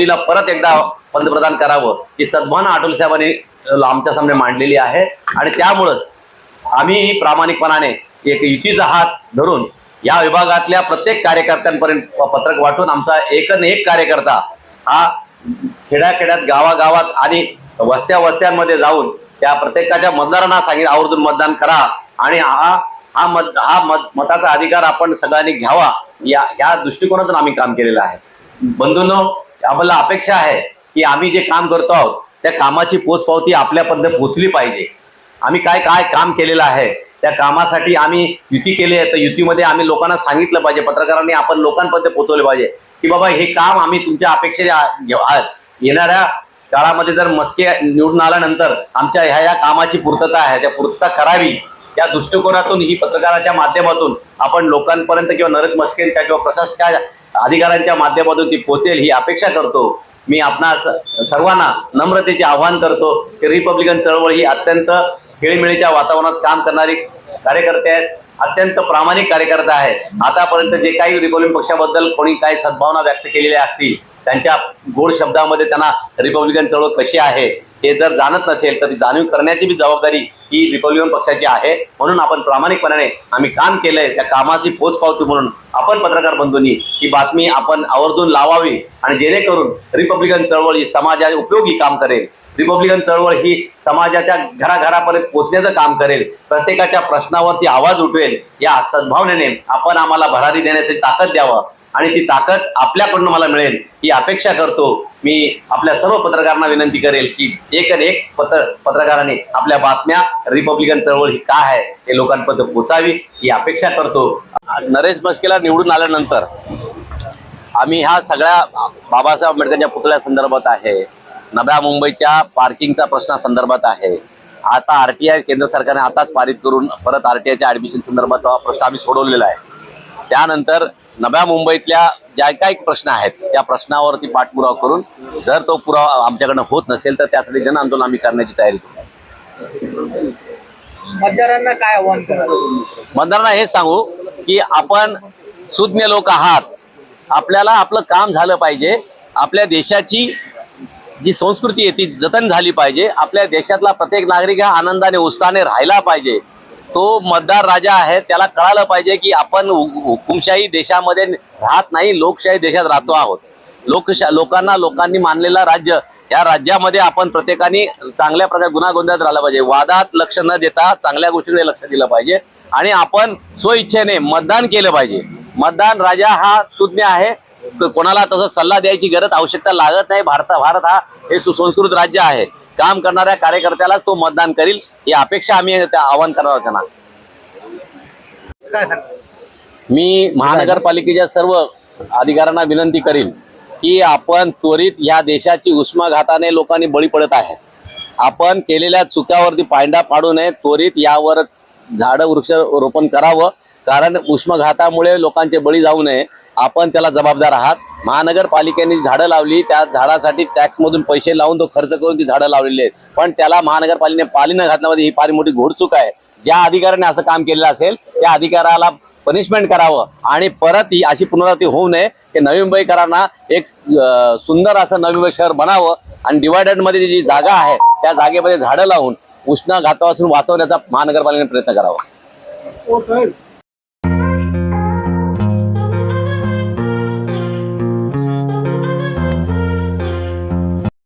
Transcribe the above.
मोदीला परत एकदा पंतप्रधान करावं ही सद्भावना अटल साहेबांनी आमच्या सामने मांडलेली आहे. आणि त्यामुळंच आम्ही प्रामाणिकपणाने एक युतीचा हात धरून या विभागातल्या प्रत्येक कार्यकर्त्यांपर्यंत पत्रक वाटून आमचा एक न एक कार्यकर्ता हा खेड्याखेड्यात गावागावात आणि वस्त्या वस्त्यांमध्ये जाऊन त्या प्रत्येकाच्या मतदारांना सांगित आवर्जून मतदान करा. आणि हा हा मत हा मत मताचा अधिकार आपण सगळ्यांनी घ्यावा. या ह्या दृष्टिकोनातून आम्ही काम केलेलं आहे. बंधूंनो आम्हाला अपेक्षा आहे की आम्ही जे काम करतो आहोत त्या कामाची पोचपावती आपल्यापर्यंत पोचली पाहिजे. आम्ही काय काय काम केलेलं आहे त्या कामासाठी आम्ही युती केली आहे तर युतीमध्ये आम्ही लोकांना सांगितलं पाहिजे पत्रकारांनी आपण लोकांपर्यंत पोचवले पाहिजे की बाबा हे काम आम्ही तुमच्या अपेक्षेने आ- येणाऱ्या काळामध्ये जर मस्के निवडून आल्यानंतर आमच्या ह्या या कामाची पूर्तता आहे त्या पूर्तता करावी या दृष्टिकोनातून ही पत्रकाराच्या माध्यमातून आपण लोकांपर्यंत किंवा नरेश मस्केंच्या किंवा प्रशासकाच्या अधिकाऱ्यांच्या माध्यमातून ती पोचेल ही अपेक्षा करतो. मी आपणास सर्वांना नम्रतेचे आवाहन करतो की रिपब्लिकन चळवळ ही अत्यंत खेळीमेळीच्या वातावरणात काम करणारी कार्यकर्ते आहेत. अत्यंत प्रामाणिक कार्यकर्ता आहेत. आतापर्यंत जे काही रिपब्लिकन पक्षाबद्दल कोणी काही सद्भावना व्यक्त केलेल्या असतील त्यांच्या गोड शब्दामध्ये त्यांना रिपब्लिकन चळवळ कशी आहे हे जर जाणत नसेल तर जाणीव करण्याची बी जबाबदारी ही रिपब्लिकन पक्षाची आहे. म्हणून आपण प्रामाणिकपणाने आम्ही काम केलंय. त्या कामाची पोचपावती म्हणून आपण पत्रकार बंधूंनी ही बातमी आपण आवर्जून लावावी आणि जेणेकरून रिपब्लिकन चळवळ ही समाजाच्या उपयोगी काम करेल. रिपब्लिकन चळवळ ही समाजाच्या घराघरापर्यंत पोहोचण्याचं काम करेल. प्रत्येकाच्या प्रश्नावरती आवाज उठवेल. या सद्भावनेने आपण आम्हाला भरारी देण्याची ताकद द्यावं. आणि ती ताकद आपल्याकडून मला मिळेल ही अपेक्षा करतो. मी आपल्या सर्व पत्रकारांना विनंती करेल की एक एक पत्र पत्रकारांनी आपल्या बातम्या रिपब्लिकन चळवळ ही काय आहे हे लोकांपर्यंत पोचावी ही अपेक्षा करतो. नरेश मस्केला निवडून आल्यानंतर आम्ही ह्या सगळ्या बाबासाहेब आंबेडकरच्या पुतळ्या संदर्भात आहे नव्या मुंबईच्या पार्किंगचा प्रश्नासंदर्भात आहे. आता आर टी आय केंद्र सरकारने आताच पारित करून परत आर टी आयच्या ऍडमिशन संदर्भात प्रश्न आम्ही सोडवलेला आहे. त्यानंतर नव्या मुंबईतल्या ज्या काही प्रश्न आहेत त्या प्रश्नावरती पाठपुरावा करून जर तो पुरावा आमच्याकडनं होत नसेल तर त्यासाठी जन आंदोलन आम्ही करण्याची तयारी करू. मतदारांना काय आव्हान मतदारांना हेच सांगू की आपण सुज्ञ लोक आहात. आपल्याला आपलं काम झालं पाहिजे. आपल्या देशाची जी संस्कृती आहे ती जतन झाली पाहिजे. आपल्या देशातला प्रत्येक नागरिक हा आनंदाने उत्साहाने राहायला पाहिजे. तो मतदार राजा आहे त्याला कळालं पाहिजे की आपण हुकुमशाही देशामध्ये राहत नाही लोकशाही देशात राहतो आहोत. लोकशा लोकांना लोकांनी मानलेला राज्य या राज्यामध्ये आपण प्रत्येकाने चांगल्या प्रकारे गुन्हा राहिला राहिलं पाहिजे. वादात लक्ष न देता चांगल्या गोष्टीकडे लक्ष दिलं पाहिजे आणि आपण स्वइच्छेने मतदान केलं पाहिजे. मतदान राजा हा सुज्ञ आहे. कोणाला तसं सल्ला द्यायची गरज आवश्यकता लागत नाही. भारत भारत हा हे सुसंस्कृत राज्य आहे. काम करणाऱ्या कार्यकर्त्यालाच तो मतदान करील ही अपेक्षा आम्ही त्या आवाहन करणार त्यांना. मी महानगरपालिकेच्या सर्व अधिकाऱ्यांना विनंती करीन की आपण त्वरित या देशाची उष्माघाताने लोकांनी बळी पडत आहे. आपण केलेल्या चुक्यावरती पायंडा पाडू नये त्वरित यावर झाडं वृक्ष रोपण करावं कारण उष्माघातामुळे लोकांचे बळी जाऊ नये. आपण त्याला जबाबदार आहात. महानगरपालिकेने झाडं लावली त्या झाडासाठी टॅक्समधून पैसे लावून तो खर्च करून ती झाडं लावलेली आहेत. पण त्याला महानगरपालिकेने पाली न घातल्यामध्ये ही फार मोठी घोडचूक आहे. ज्या अधिकाऱ्याने असं काम केलेलं असेल त्या अधिकाऱ्याला पनिशमेंट करावं आणि परत ही अशी पुनरावृत्ती होऊ नये की नवी मुंबईकरांना एक सुंदर असं नवी मुंबई शहर बनावं आणि डिवायडरमध्ये जी जागा आहे त्या जागेमध्ये झाडं लावून उष्णघातापासून वाचवण्याचा महानगरपालिकेने प्रयत्न करावा. हो,